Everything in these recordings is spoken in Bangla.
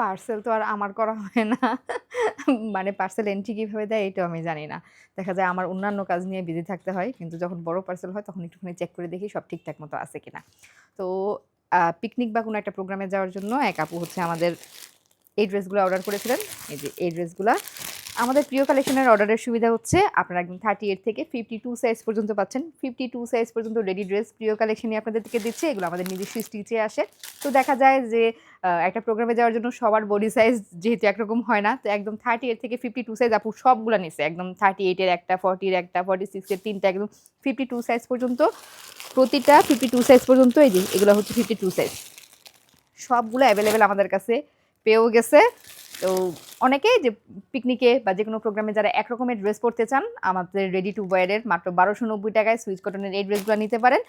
পার্সেল তো আর আমার করা হয় না। মানে পার্সেল এন্ট্রি কীভাবে দেয় এটাও আমি জানি না। দেখা যায় আমার অন্যান্য কাজ নিয়ে বিজি থাকতে হয়, কিন্তু যখন বড় পার্সেল হয় তখন একটুখানি চেক করে দেখি সব ঠিকঠাক মতো আছে কিনা। তো পিকনিক বা কোনো একটা প্রোগ্রামে যাওয়ার জন্য এক আপু হচ্ছে আমাদের এই ড্রেসগুলো অর্ডার করেছিলেন। এই যে এই ড্রেসগুলো আমাদের প্রিয় কালেকশনের অর্ডারের সুবিধা হচ্ছে, আপনারা একদম থার্টি এইট থেকে ফিফটি টু সাইজ পর্যন্ত পাচ্ছেন। ফিফটি টু সাইজ পর্যন্ত রেডি ড্রেস প্রিয় কালেকশনই আপনাদেরকে দিচ্ছে, এগুলো আমাদের নিজস্ব স্টিচে আসে। তো দেখা যায় যে একটা প্রোগ্রামে যাওয়ার জন্য সবার বডি সাইজ যেহেতু একরকম হয় না, তো একদম থার্টি এইট থেকে ফিফটি টু সাইজ আপু সবগুলো নিছে। একদম থার্টি এইটের একটা ফর্টির একটা ফর্টি সিক্সের তিনটা, একদম ফিফটি টু সাইজ পর্যন্ত। প্রতিটা ফিফটি টু সাইজ পর্যন্ত এই যে, এগুলো হচ্ছে ফিফটি টু সাইজ সবগুলো অ্যাভেলেবেল আমাদের কাছে পেয়েও গেছে। তো অনেকে যে পিকনিকে বা যে কোনো প্রোগ্রামে যারা একরকমের ড্রেস পরতে চান, আমাদের রেডি টু ওয়ারের মাত্র বারোশো নব্বই টাকায় সুইচ কটনের এই ড্রেসগুলো নিতে পারেন।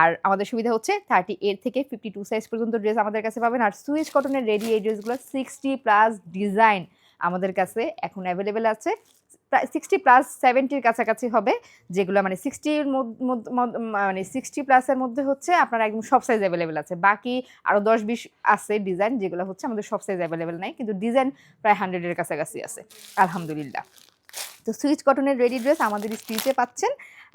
আর আমাদের সুবিধা হচ্ছে থার্টি এইট থেকে ফিফটি টু সাইজ পর্যন্ত ড্রেস আমাদের কাছে পাবেন। আর সুইচ কটনের রেডি এই ড্রেসগুলো সিক্সটি প্লাস ডিজাইন আমাদের কাছে এখন অ্যাভেলেবেল আছে। প্রায় সিক্সটি প্লাস সেভেন্টির কাছাকাছি হবে, যেগুলো মানে সিক্সটির মানে সিক্সটি প্লাসের মধ্যে হচ্ছে আপনার একদম সব সাইজ অ্যাভেলেবেল আছে। বাকি আরও দশ বিশ আছে ডিজাইন যেগুলো হচ্ছে আমাদের সব সাইজ অ্যাভেলেবেল নাই, কিন্তু ডিজাইন প্রায় হান্ড্রেডের কাছাকাছি আছে, আলহামদুলিল্লাহ। তো সুইচ কটনের রেডি ড্রেস আমাদের স্টিচে পাচ্ছেন।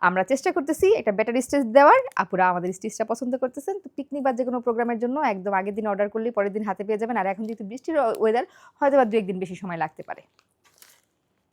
আমরা চেষ্টা করতেছি একটা বেটার স্টিচ দেওয়ার। আপুরা আমাদের স্টিচটা পছন্দ করতেছেন। তো পিকনিক বা যে কোনো প্রোগ্রামের জন্য একদম আগের দিন অর্ডার করলেই পরের দিন হাতে পেয়ে যাবেন। আর এখন যেহেতু বৃষ্টির ওয়েদার হয়তো বা দু একদিন বেশি সময় লাগতে পারে।